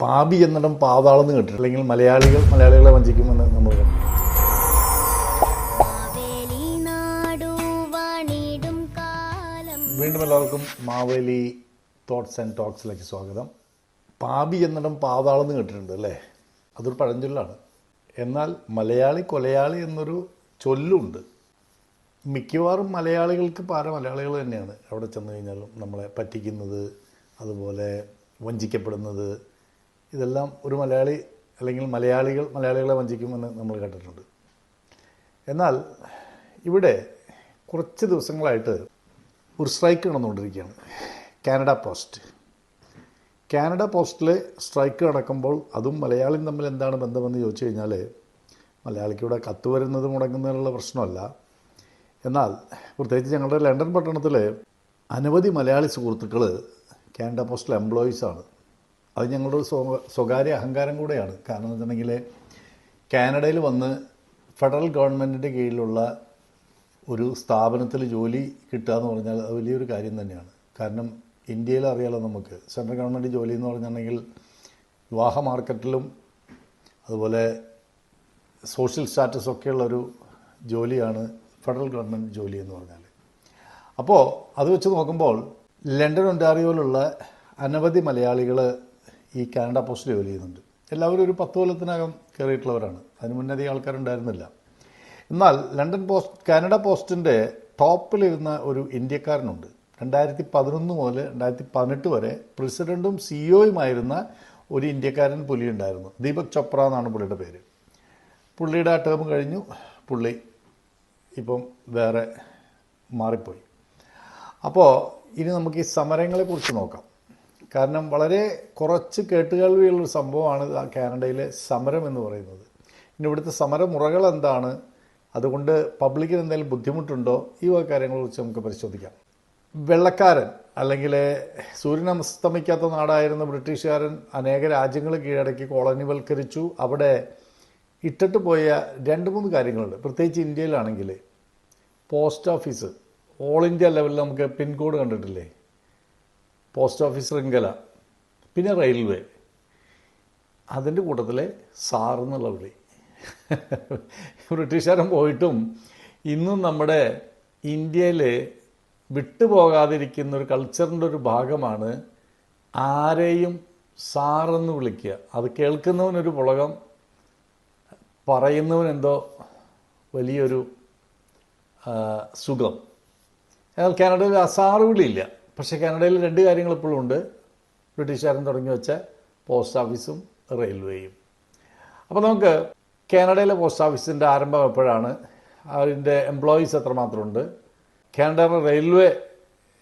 പാപി എന്നിടം പാതാളെന്ന് കേട്ടിട്ട് അല്ലെങ്കിൽ മലയാളികൾ മലയാളികളെ വഞ്ചിക്കുമെന്ന് നമ്മൾ വാണിടും എല്ലാവർക്കും മാവേലി തോട്ട്സ് ആൻഡ് ടോക്സിലേക്ക് സ്വാഗതം. പാപി എന്നിടം പാതാളെന്ന് കേട്ടിട്ടുണ്ട് അല്ലേ? അതൊരു പഴഞ്ചൊല്ലാണ്. എന്നാൽ മലയാളി കൊലയാളി എന്നൊരു ചൊല്ലുണ്ട്. മിക്കവാറും മലയാളികൾക്ക് പാര മലയാളികൾ തന്നെയാണ് അവിടെ ചെന്ന് കഴിഞ്ഞാലും നമ്മളെ പറ്റിക്കുന്നത് അതുപോലെ വഞ്ചിക്കപ്പെടുന്നത് ഇതെല്ലാം ഒരു മലയാളി അല്ലെങ്കിൽ മലയാളികൾ മലയാളികളെ വഞ്ചിക്കുമെന്ന് നമ്മൾ കണ്ടിട്ടുണ്ട് എന്നാൽ ഇവിടെ കുറച്ച് ദിവസങ്ങളായിട്ട് ഒരു സ്ട്രൈക്ക് നടന്നുകൊണ്ടിരിക്കുകയാണ്. Canada post. കാനഡ പോസ്റ്റിൽ സ്ട്രൈക്ക് നടക്കുമ്പോൾ അതും മലയാളിയും തമ്മിൽ എന്താണ് ബന്ധമെന്ന് ചോദിച്ചു കഴിഞ്ഞാൽ മലയാളിക്ക് ഇവിടെ കത്ത് വരുന്നത് മുടങ്ങുന്നതിനുള്ള പ്രശ്നമല്ല. എന്നാൽ പ്രത്യേകിച്ച് ഞങ്ങളുടെ ലണ്ടൻ പട്ടണത്തിൽ അനവധി മലയാളി സുഹൃത്തുക്കൾ കാനഡ പോസ്റ്റിലെ എംപ്ലോയീസാണ് അത് ഞങ്ങളുടെ സ്വകാര്യ അഹങ്കാരം കൂടെയാണ്. കാരണം എന്ന് കാനഡയിൽ വന്ന് ഫെഡറൽ ഗവൺമെന്റിന്റെ കീഴിലുള്ള ഒരു സ്ഥാപനത്തിൽ ജോലി കിട്ടുക എന്ന് പറഞ്ഞാൽ അത് വലിയൊരു കാര്യം തന്നെയാണ്. കാരണം ഇന്ത്യയിൽ അറിയാലോ നമുക്ക് സെൻട്രൽ ഗവൺമെന്റ് ജോലി എന്ന് പറഞ്ഞിട്ടുണ്ടെങ്കിൽ വിവാഹ മാർക്കറ്റിലും അതുപോലെ സോഷ്യൽ സ്റ്റാറ്റസ് ഒക്കെയുള്ളൊരു ജോലിയാണ് ഫെഡറൽ ഗവൺമെന്റ് ജോലി എന്ന് പറഞ്ഞാൽ അപ്പോൾ അത് വെച്ച് നോക്കുമ്പോൾ ലണ്ടൻ ഒന്റാറിയോയിലുള്ള അനവധി മലയാളികൾ ഈ കാനഡ പോസ്റ്റ് ജോലി ചെയ്യുന്നുണ്ട്. എല്ലാവരും ഒരു പത്ത് കൊല്ലത്തിനകം കയറിയിട്ടുള്ളവരാണ്. അതിന് മുന്നേ അധികം ആൾക്കാരുണ്ടായിരുന്നില്ല. എന്നാൽ ലണ്ടൻ പോസ്റ്റ് കാനഡ പോസ്റ്റിന്റെ ടോപ്പിലിരുന്ന ഒരു ഇന്ത്യക്കാരനുണ്ട്. രണ്ടായിരത്തി പതിനൊന്ന് മുതൽ രണ്ടായിരത്തി പതിനെട്ട് വരെ പ്രസിഡന്റും സിഇഒയുമായിരുന്ന ഒരു ഇന്ത്യക്കാരൻ പുലി ഉണ്ടായിരുന്നു ദീപക് ചോപ്ര എന്നാണ് പുള്ളിയുടെ പേര്. പുള്ളിയുടെ ആ ടേം കഴിഞ്ഞു. പുള്ളി ഇപ്പം വേറെ മാറിപ്പോയി. അപ്പോൾ ഇനി നമുക്ക് ഈ സമരങ്ങളെക്കുറിച്ച് നോക്കാം. കാരണം വളരെ കുറച്ച് കേട്ടുകേൾവിയുള്ളൊരു സംഭവമാണ് കാനഡയിലെ സമരം എന്ന് പറയുന്നത്. ഇനി ഇവിടുത്തെ സമരമുറകൾ എന്താണ്? അതുകൊണ്ട് പബ്ലിക്കിന് എന്തെങ്കിലും ബുദ്ധിമുട്ടുണ്ടോ? ഈ വക കാര്യങ്ങളെക്കുറിച്ച് നമുക്ക് പരിശോധിക്കാം. വെള്ളക്കാരൻ അല്ലെങ്കിൽ സൂര്യൻ അസ്തമിക്കാത്ത നാടായിരുന്ന ബ്രിട്ടീഷുകാരൻ അനേക രാജ്യങ്ങൾ കീഴടക്കി കോളനിവൽക്കരിച്ചു. അവിടെ ഇട്ടിട്ട് പോയ രണ്ട് മൂന്ന് കാര്യങ്ങളുണ്ട്. പ്രത്യേകിച്ച് ഇന്ത്യയിലാണെങ്കിൽ പോസ്റ്റ് ഓഫീസ് ഓൾ ഇന്ത്യ ലെവലിൽ നമുക്ക് പിൻകോഡ് കണ്ടിട്ടില്ലേ? പോസ്റ്റ് ഓഫീസ് ശൃംഖല പിന്നെ റെയിൽവേ. അതിന്റെ കൂട്ടത്തിലെ സാർ എന്നുള്ള വിളി. ബ്രിട്ടീഷുകാരൻ പോയിട്ടും ഇന്നും നമ്മുടെ ഇന്ത്യയിലെ വിട്ടുപോകാതിരിക്കുന്ന ഒരു കൾച്ചറിന്റെ ഒരു ഭാഗമാണ് ആരെയും സാറെന്ന് വിളിക്കുക. അത് കേൾക്കുന്നവനൊരു പുളകം പറയുന്നവനെന്തോ വലിയൊരു സുഖം. എന്നാൽ കാനഡയിൽ ആ സാറ് വിളിയില്ല. പക്ഷേ കാനഡയിൽ രണ്ട് കാര്യങ്ങൾ ഇപ്പോഴും ഉണ്ട്. ബ്രിട്ടീഷുകാരൻ തുടങ്ങി വെച്ച പോസ്റ്റ് ഓഫീസും റെയിൽവേയും. അപ്പോൾ നമുക്ക് കാനഡയിലെ പോസ്റ്റ് ഓഫീസിന്റെ ആരംഭം എപ്പോഴാണ്? അതിന്റെ എംപ്ലോയീസ് എത്രമാത്രമുണ്ട്? കാനഡ റെയിൽവേ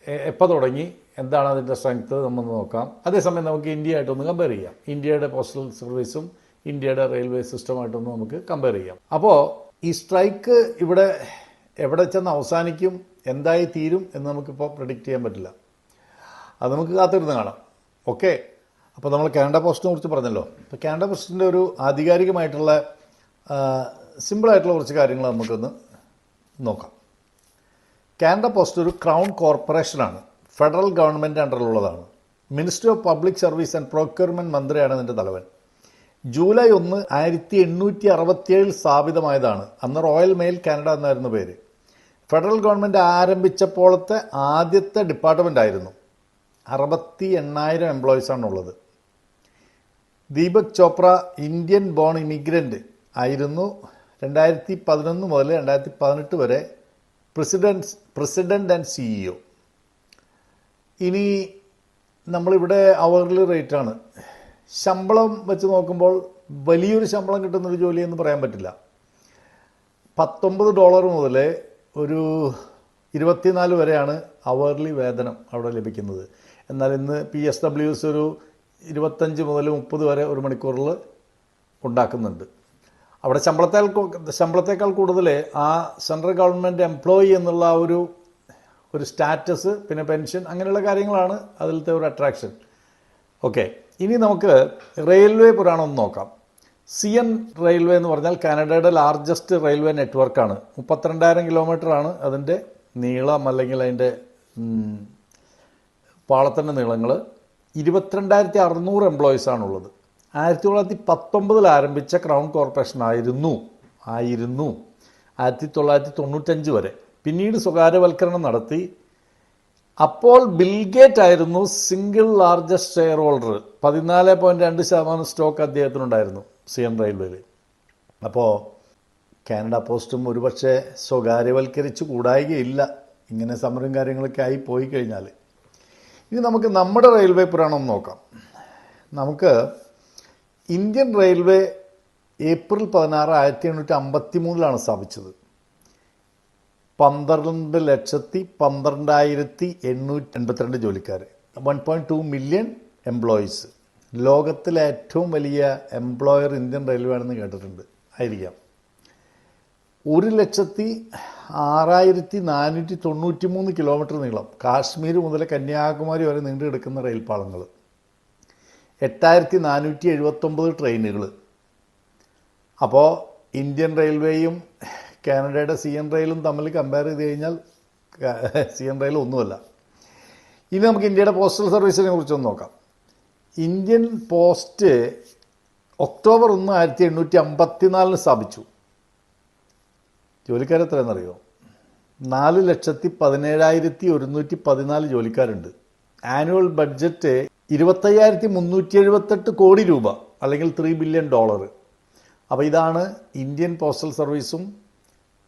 എപ്പോൾ തുടങ്ങി? എന്താണ് അതിന്റെ സ്ട്രെങ്ത്? നമ്മൾ നോക്കാം. അതേസമയം നമുക്ക് ഇന്ത്യയായിട്ടൊന്ന് കമ്പയർ ചെയ്യാം. ഇന്ത്യയുടെ പോസ്റ്റൽ സർവീസും ഇന്ത്യയുടെ റെയിൽവേ സിസ്റ്റമായിട്ടൊന്ന് നമുക്ക് കമ്പയർ ചെയ്യാം. അപ്പോൾ ഈ സ്ട്രൈക്ക് ഇവിടെ എവിടെ ചെന്ന് അവസാനിക്കും? എന്തായി തീരും എന്ന് നമുക്കിപ്പോൾ പ്രഡിക്റ്റ് ചെയ്യാൻ പറ്റില്ല. അത് നമുക്ക് കാത്തിരുന്ന് കാണാം. ഓക്കെ അപ്പോൾ നമ്മൾ കാനഡ പോസ്റ്റിനെ കുറിച്ച് പറഞ്ഞല്ലോ. അപ്പോൾ കാനഡ പോസ്റ്റിന്റെ ഒരു ആധികാരികമായിട്ടുള്ള സിമ്പിളായിട്ടുള്ള കുറച്ച് കാര്യങ്ങൾ നമുക്കൊന്ന് നോക്കാം. കാനഡ പോസ്റ്റ് ഒരു ക്രൗൺ കോർപ്പറേഷനാണ്. Federal government അണ്ടറിലുള്ളതാണ്. Ministry of public service and procurement മന്ത്രിയാണ് ഇതിന്റെ തലവൻ. ജൂലൈ ഒന്ന് ആയിരത്തി എണ്ണൂറ്റി അറുപത്തിയേഴിൽ സ്ഥാപിതമായതാണ്. അന്ന് റോയൽ മെയിൽ കാനഡ എന്നായിരുന്നു പേര്. ഫെഡറൽ ഗവൺമെന്റ് ആരംഭിച്ചപ്പോഴത്തെ ആദ്യത്തെ ഡിപ്പാർട്ട്മെന്റ് ആയിരുന്നു. അറുപത്തി എണ്ണായിരം എംപ്ലോയീസാണുള്ളത് Deepak Chopra Indian born immigrant ആയിരുന്നു. രണ്ടായിരത്തി പതിനൊന്ന് മുതൽ രണ്ടായിരത്തി പതിനെട്ട് വരെ പ്രസിഡൻസ് പ്രസിഡന്റ് ആൻഡ് സിഇഒ ഇനി നമ്മളിവിടെ അവർലി റേറ്റാണ് ശമ്പളം വെച്ച് നോക്കുമ്പോൾ വലിയൊരു ശമ്പളം കിട്ടുന്നൊരു ജോലി എന്ന് പറയാൻ പറ്റില്ല. പത്തൊമ്പത് ഡോളർ മുതൽ ഒരു ഇരുപത്തിനാല് വരെയാണ് അവർലി വേതനം അവിടെ ലഭിക്കുന്നത്. എന്നാൽ ഇന്ന് പി എസ് ഡബ്ല്യുസ് ഒരു ഇരുപത്തഞ്ച് മുതൽ മുപ്പത് വരെ ഒരു മണിക്കൂറിൽ ഉണ്ടാക്കുന്നുണ്ട്. അവിടെ ശമ്പളത്തേക്കാൾ കൂ- ശമ്പളത്തേക്കാൾ കൂടുതൽ ആ സെൻട്രൽ ഗവൺമെന്റ് എംപ്ലോയി എന്നുള്ള ഒരു ഒരു സ്റ്റാറ്റസ് പിന്നെ പെൻഷൻ അങ്ങനെയുള്ള കാര്യങ്ങളാണ് അതിലത്തെ ഒരു അട്രാക്ഷൻ. ഓക്കെ ഇനി നമുക്ക് റെയിൽവേ പുരാണം ഒന്ന് നോക്കാം. സി എൻ റെയിൽവേ എന്ന് പറഞ്ഞാൽ കാനഡയുടെ ലാർജസ്റ്റ് റെയിൽവേ നെറ്റ്വർക്കാണ്. മുപ്പത്തിരണ്ടായിരം കിലോമീറ്റർ ആണ് അതിന്റെ നീളം അല്ലെങ്കിൽ അതിന്റെ പാളത്തിന്റെ നീളങ്ങൾ ഇരുപത്തിരണ്ടായിരത്തി അറുന്നൂറ് എംപ്ലോയീസ് ആണുള്ളത്. ആയിരത്തി തൊള്ളായിരത്തി പത്തൊമ്പതിൽ ആരംഭിച്ച ക്രൗൺ കോർപ്പറേഷൻ ആയിരുന്നു. ആയിരുന്നു. ആയിരത്തി തൊള്ളായിരത്തി തൊണ്ണൂറ്റഞ്ച് വരെ. പിന്നീട് സ്വകാര്യവൽക്കരണം നടത്തി. അപ്പോൾ ബിൽഗേറ്റ് ആയിരുന്നു സിംഗിൾ ലാർജസ്റ്റ് ഷെയർ ഹോൾഡർ പതിനാല് പോയിന്റ് രണ്ട് ശതമാനം സ്റ്റോക്ക് അദ്ദേഹത്തിനുണ്ടായിരുന്നു സി എൻ റെയിൽവേയിൽ അപ്പോൾ കാനഡ പോസ്റ്റും ഒരുപക്ഷെ സ്വകാര്യവൽക്കരിച്ച് കൂടായികയില്ല. ഇങ്ങനെ സമരം കാര്യങ്ങളൊക്കെ ആയി പോയി കഴിഞ്ഞാൽ ഇനി നമുക്ക് നമ്മുടെ റെയിൽവേ പുരാണം നോക്കാം. നമുക്ക് ഇന്ത്യൻ റെയിൽവേ ഏപ്രിൽ പതിനാറ് ആയിരത്തി എണ്ണൂറ്റി അമ്പത്തി മൂന്നിലാണ് സ്ഥാപിച്ചത്. പന്ത്രണ്ട് ലക്ഷത്തി പന്ത്രണ്ടായിരത്തി എണ്ണൂറ്റി എൺപത്തിരണ്ട് ജോലിക്കാർ one point two million employees ലോകത്തിലെ ഏറ്റവും വലിയ എംപ്ലോയർ ഇന്ത്യൻ റെയിൽവേ ആണെന്ന് കേട്ടിട്ടുണ്ട്. ആയിരിക്കാം. ഒരു ലക്ഷത്തി ആറായിരത്തി നാനൂറ്റി തൊണ്ണൂറ്റി മൂന്ന് കിലോമീറ്റർ നീളം കാശ്മീർ മുതൽ കന്യാകുമാരി വരെ നീണ്ടു കിടക്കുന്ന റെയിൽപാളങ്ങൾ. എട്ടായിരത്തി നാനൂറ്റി എഴുപത്തൊമ്പത് ട്രെയിനുകൾ. അപ്പോൾ ഇന്ത്യൻ റെയിൽവേയും കാനഡയുടെ സി എൻ റെയിലും തമ്മിൽ കമ്പയർ ചെയ്ത് കഴിഞ്ഞാൽ സി എൻ റെയിൽ ഒന്നുമല്ല. ഇനി നമുക്ക് ഇന്ത്യയുടെ പോസ്റ്റൽ സർവീസിനെ കുറിച്ചൊന്ന് നോക്കാം. ഇന്ത്യൻ പോസ്റ്റ് ഒക്ടോബർ ഒന്ന് ആയിരത്തി എണ്ണൂറ്റി അമ്പത്തിനാലിന് സ്ഥാപിച്ചു. ജോലിക്കാർ എത്രയെന്നറിയോ നാല് ലക്ഷത്തി പതിനേഴായിരത്തി ഒരുന്നൂറ്റി പതിനാല് ജോലിക്കാരുണ്ട്. ആനുവൽ ബഡ്ജറ്റ് ഇരുപത്തയ്യായിരത്തി മുന്നൂറ്റി എഴുപത്തെട്ട് കോടി രൂപ അല്ലെങ്കിൽ ത്രീ ബില്യൺ ഡോളർ അപ്പോൾ ഇതാണ് ഇന്ത്യൻ പോസ്റ്റൽ സർവീസും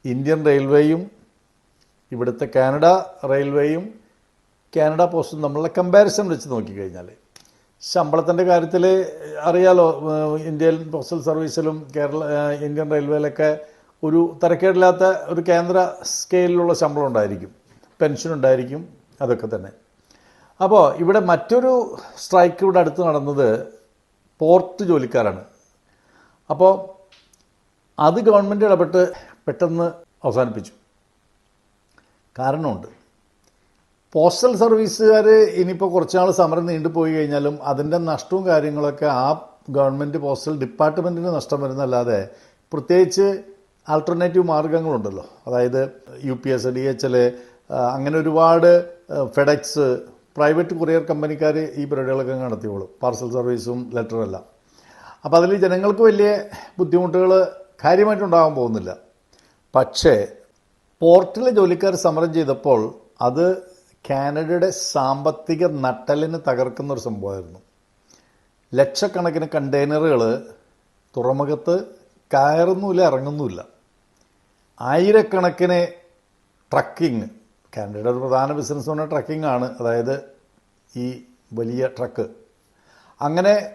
ഇന്ത്യൻ റെയിൽവേയും ഇവിടുത്തെ കാനഡ റെയിൽവേയും കാനഡ പോസ്റ്റും തമ്മിലുള്ള കമ്പാരിസൺ വെച്ച് നോക്കിക്കഴിഞ്ഞാൽ ശമ്പളത്തിന്റെ കാര്യത്തിൽ അറിയാലോ ഇന്ത്യൻ പോസ്റ്റൽ സർവീസിലും കേരള ഇന്ത്യൻ റെയിൽവേയിലൊക്കെ ഒരു തരക്കേടില്ലാത്ത ഒരു കേന്ദ്ര സ്കെയിലിലുള്ള ശമ്പളം ഉണ്ടായിരിക്കും. പെൻഷൻ ഉണ്ടായിരിക്കും. അതൊക്കെ തന്നെ. അപ്പോൾ ഇവിടെ മറ്റൊരു സ്ട്രൈക്ക് ഇവിടെ അടുത്ത് നടന്നത് പോർട്ട് ജോലിക്കാരാണ്. അപ്പോൾ അത് ഗവൺമെന്റ് ഇടപെട്ട് പെട്ടെന്ന് അവസാനിപ്പിച്ചു. കാരണമുണ്ട്. പോസ്റ്റൽ സർവീസുകാർ ഇനിയിപ്പോൾ കുറച്ചാൾ സമരം നീണ്ടുപോയി കഴിഞ്ഞാലും അതിന്റെ നഷ്ടവും കാര്യങ്ങളൊക്കെ ആ ഗവൺമെന്റ് പോസ്റ്റൽ ഡിപ്പാർട്ട്മെന്റിന് നഷ്ടം വരുന്നല്ലാതെ പ്രത്യേകിച്ച് ആൾട്ടർനേറ്റീവ് മാർഗങ്ങളുണ്ടല്ലോ. അതായത് U P S D H L അങ്ങനെ ഒരുപാട് ഫെഡക്സ് പ്രൈവറ്റ് കൊറിയർ കമ്പനിക്കാർ ഈ പരിപാടികളൊക്കെ നടത്തിയോളും പാർസൽ സർവീസും ലെറ്ററും എല്ലാം. അപ്പോൾ അതിൽ ജനങ്ങൾക്ക് വലിയ ബുദ്ധിമുട്ടുകൾ കാര്യമായിട്ടുണ്ടാകാൻ പോകുന്നില്ല. പക്ഷേ പോർട്ടിലെ ജോലിക്കാർ സമരം ചെയ്തപ്പോൾ അത് കാനഡയുടെ സാമ്പത്തിക നട്ടലിന് തകർക്കുന്ന ഒരു സംഭവമായിരുന്നു. ലക്ഷക്കണക്കിന് കണ്ടെയ്നറുകൾ തുറമുഖത്ത് കയറുന്നുമില്ല ഇറങ്ങുന്നുമില്ല. ആയിരക്കണക്കിന് ട്രക്കിങ്. കാനഡയുടെ ഒരു പ്രധാന ബിസിനസ് പറഞ്ഞാൽ ട്രക്കിംഗ് ആണ്. അതായത് ഈ വലിയ ട്രക്ക് അങ്ങനെ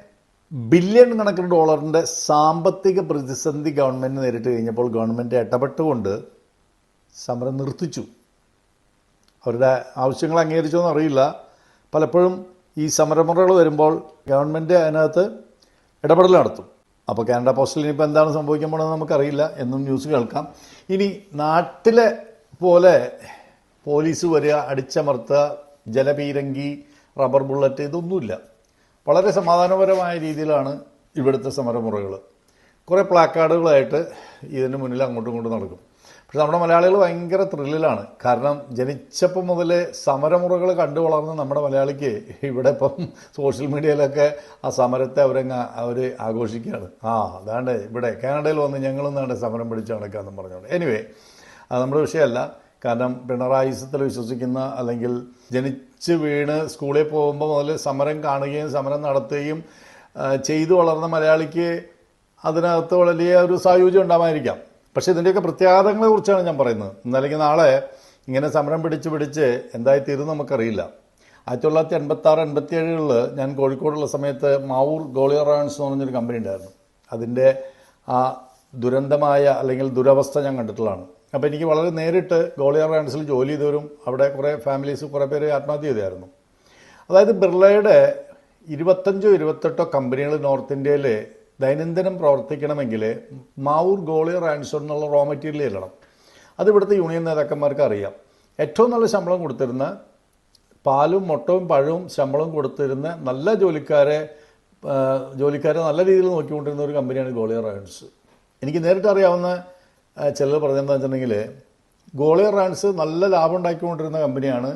ബില്യൺ കണക്കിന് ഡോളറിന്റെ സാമ്പത്തിക പ്രതിസന്ധി ഗവൺമെന്റ് നേരിട്ട് കഴിഞ്ഞപ്പോൾ ഗവൺമെന്റ് ഇടപെട്ടുകൊണ്ട് സമരം നിർത്തിച്ചു. അവരുടെ ആവശ്യങ്ങൾ അംഗീകരിച്ചോ എന്നറിയില്ല പലപ്പോഴും ഈ സമരമുറകൾ വരുമ്പോൾ ഗവൺമെന്റ് അതിനകത്ത് ഇടപെടൽ നടത്തും. അപ്പോൾ കാനഡ പോസ്റ്റിൽ ഇനിയിപ്പോൾ എന്താണ് സംഭവിക്കാൻ പോണെന്ന് നമുക്കറിയില്ല. എന്നും ന്യൂസ് കേൾക്കാം. ഇനി നാട്ടിലെ പോലെ പോലീസ് വരിക അടിച്ചമർത്തുക ജലപീരങ്കി റബ്ബർ ബുള്ളറ്റ് ഇതൊന്നുമില്ല. വളരെ സമാധാനപരമായ രീതിയിലാണ് ഇവിടുത്തെ സമരമുറകൾ കുറേ പ്ലാക്കാർഡുകളായിട്ട് ഇതിന് മുന്നിൽ അങ്ങോട്ടും ഇങ്ങോട്ടും നടക്കും. പക്ഷെ നമ്മുടെ മലയാളികൾ ഭയങ്കര ത്രില്ലിലാണ്. കാരണം ജനിച്ചപ്പോൾ മുതൽ സമരമുറകൾ കണ്ടു വളർന്ന നമ്മുടെ മലയാളിക്ക് ഇവിടെ ഇപ്പം സോഷ്യൽ മീഡിയയിലൊക്കെ ആ സമരത്തെ അവരങ്ങ് അവർ ആഘോഷിക്കുകയാണ്. ആ അതാണ്ട് ഇവിടെ കാനഡയിൽ വന്ന് ഞങ്ങളും നാണ്ട് സമരം പിടിച്ച് നടക്കാമെന്ന് പറഞ്ഞുകൊണ്ട് എനിവേ അത് നമ്മുടെ വിഷയമല്ല. കാരണം പിണറായിസത്തിൽ വിശ്വസിക്കുന്ന അല്ലെങ്കിൽ ജനിച്ച് വീണ് സ്കൂളിൽ പോകുമ്പോൾ മുതൽ സമരം കാണുകയും സമരം നടത്തുകയും ചെയ്തു വളർന്ന മലയാളിക്ക് അതിനകത്ത് വലിയ ഒരു സായുജ്യം ഉണ്ടാവാതിരിക്കാം. പക്ഷേ ഇതിന്റെയൊക്കെ പ്രത്യാഘാതങ്ങളെ കുറിച്ചാണ് ഞാൻ പറയുന്നത്. ഇന്നല്ലെങ്കിൽ നാളെ ഇങ്ങനെ സമരം പിടിച്ച് പിടിച്ച് എന്തായിത്തീരും നമുക്കറിയില്ല. ആയിരത്തി തൊള്ളായിരത്തി എൺപത്തി ആറ് എൺപത്തി ഏഴുകളിൽ ഞാൻ കോഴിക്കോടുള്ള സമയത്ത് മാവൂർ ഗോളിയർ റയൺസ് എന്ന് പറഞ്ഞൊരു കമ്പനി ഉണ്ടായിരുന്നു. അതിന്റെ ആ ദുരന്തമായ അല്ലെങ്കിൽ ദുരവസ്ഥ ഞാൻ കണ്ടിട്ടുള്ളതാണ്. അപ്പോൾ എനിക്ക് വളരെ നേരിട്ട് ഗോളിയർ റയൺസിൽ ജോലി ചെയ്തവരും അവിടെ കുറേ ഫാമിലീസ് കുറേ പേര് ആത്മഹത്യ ചെയ്തായിരുന്നു. അതായത് ബിർളയുടെ ഇരുപത്തഞ്ചോ ഇരുപത്തെട്ടോ കമ്പനികൾ നോർത്ത് ഇന്ത്യയിൽ ദൈനംദിനം പ്രവർത്തിക്കണമെങ്കിൽ മാവൂർ ഗോളിയർ ആൻസോൺ എന്നുള്ള റോ മെറ്റീരിയൽ ഇടണം. അത് ഇവിടുത്തെ യൂണിയൻ നേതാക്കന്മാർക്ക് അറിയാം. ഏറ്റവും നല്ല ശമ്പളം കൊടുത്തിരുന്ന പാലും മുട്ടവും പഴവും ശമ്പളം കൊടുത്തിരുന്ന നല്ല ജോലിക്കാരെ ജോലിക്കാരെ നല്ല രീതിയിൽ നോക്കിക്കൊണ്ടിരുന്ന ഒരു കമ്പനിയാണ് ഗോളിയർ റാൻസ്. എനിക്ക് നേരിട്ട് അറിയാവുന്ന ചിലർ പറഞ്ഞതെന്ന് വെച്ചിട്ടുണ്ടെങ്കിൽ ഗോളിയർ റാൻസ് നല്ല ലാഭം ഉണ്ടാക്കിക്കൊണ്ടിരുന്ന കമ്പനിയാണ്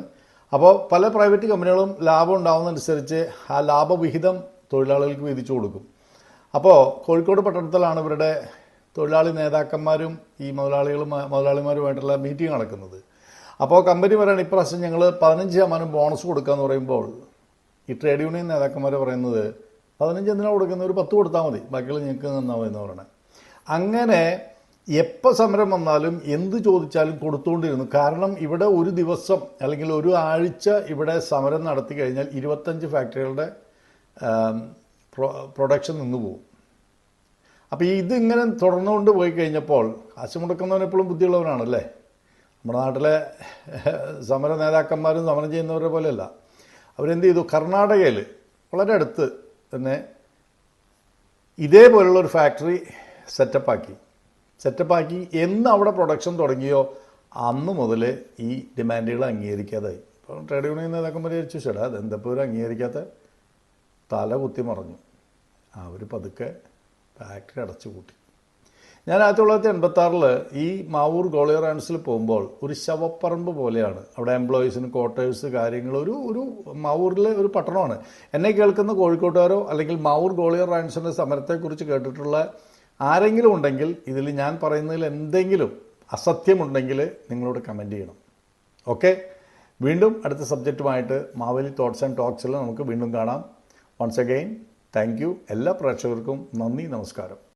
അപ്പോൾ പല പ്രൈവറ്റ് കമ്പനികളും ലാഭം ഉണ്ടാവുന്നതനുസരിച്ച് ആ ലാഭവിഹിതം തൊഴിലാളികൾക്ക് വിധിച്ചു കൊടുക്കും. അപ്പോൾ കോഴിക്കോട് പട്ടണത്തിലാണ് ഇവരുടെ തൊഴിലാളി നേതാക്കന്മാരും ഈ മുതലാളികളും മുതലാളിമാരുമായിട്ടുള്ള മീറ്റിംഗ് നടക്കുന്നത്. അപ്പോൾ കമ്പനി പറയുന്നത് ഇപ്രാവശ്യം ഞങ്ങൾ പതിനഞ്ച് ശതമാനം ബോണസ് കൊടുക്കാന്ന് പറയുമ്പോൾ ഈ ട്രേഡ് യൂണിയൻ നേതാക്കന്മാർ പറയുന്നത് പതിനഞ്ച് എന്തിനാണ് കൊടുക്കുന്നത് ഒരു പത്ത് കൊടുത്താൽ മതി. ബാക്കിയുള്ള ഞങ്ങൾക്ക് നന്നാവും എന്ന് പറയണത് അങ്ങനെ എപ്പോൾ സമരം വന്നാലും എന്ത് ചോദിച്ചാലും കൊടുത്തുകൊണ്ടിരുന്നു കാരണം ഇവിടെ ഒരു ദിവസം അല്ലെങ്കിൽ ഒരു ആഴ്ച ഇവിടെ സമരം നടത്തി കഴിഞ്ഞാൽ ഇരുപത്തഞ്ച് ഫാക്ടറികളുടെ പ്രൊഡക്ഷൻ നിന്ന് പോകും അപ്പോൾ ഇതിങ്ങനെ തുടർന്നുകൊണ്ട് പോയി കഴിഞ്ഞപ്പോൾ കാശ് മുടക്കുന്നവൻ എപ്പോഴും ബുദ്ധിയുള്ളവനാണല്ലേ? നമ്മുടെ നാട്ടിലെ സമര നേതാക്കന്മാരും സമരം ചെയ്യുന്നവരെ പോലെയല്ല. അവരെന്ത് ചെയ്തു? കർണാടകയിൽ വളരെ അടുത്ത് തന്നെ ഇതേപോലുള്ള ഒരു ഫാക്ടറി സെറ്റപ്പാക്കി സെറ്റപ്പാക്കി എന്ന് അവിടെ പ്രൊഡക്ഷൻ തുടങ്ങിയോ അന്ന് മുതൽ ഈ ഡിമാൻഡുകൾ അംഗീകരിക്കാതായി. ഇപ്പോൾ ട്രേഡ് യൂണിയൻ നേതാക്കന്മാർ വിചാരിച്ചു ചേട്ടാ അതെന്തപ്പോൾ ഒരു അംഗീകരിക്കാത്ത? തല കുത്തി മറഞ്ഞു. അവർ പതുക്കെ ഫാക്ടറി അടച്ചു കൂട്ടി ഞാൻ ആയിരത്തി തൊള്ളായിരത്തി എൺപത്താറിൽ ഈ മാവൂർ ഗോളിയർ ആൻഡ്സിൽ പോകുമ്പോൾ ഒരു ശവപ്പറമ്പ് പോലെയാണ്. അവിടെ എംപ്ലോയീസിന് ക്വാർട്ടേഴ്സ് കാര്യങ്ങൾ ഒരു ഒരു മാവൂരിലെ ഒരു പട്ടണമാണ്. എന്നെ കേൾക്കുന്ന കോഴിക്കോട്ടുകാരോ അല്ലെങ്കിൽ മാവൂർ ഗോളിയർ ആൻഡ്സിന്റെ സമരത്തെക്കുറിച്ച് കേട്ടിട്ടുള്ള ആരെങ്കിലും ഉണ്ടെങ്കിൽ ഇതിൽ ഞാൻ പറയുന്നതിൽ എന്തെങ്കിലും അസത്യമുണ്ടെങ്കിൽ നിങ്ങളോട് കമന്റ് ചെയ്യണം. ഓക്കെ വീണ്ടും അടുത്ത സബ്ജക്റ്റുമായിട്ട് മാവേലി തോട്ട്സ് ആൻഡ് ടോക്സിൽ നമുക്ക് വീണ്ടും കാണാം. വൺസ് അഗെയിൻ താങ്ക് എല്ലാ പ്രേക്ഷകർക്കും നന്ദി നമസ്കാരം.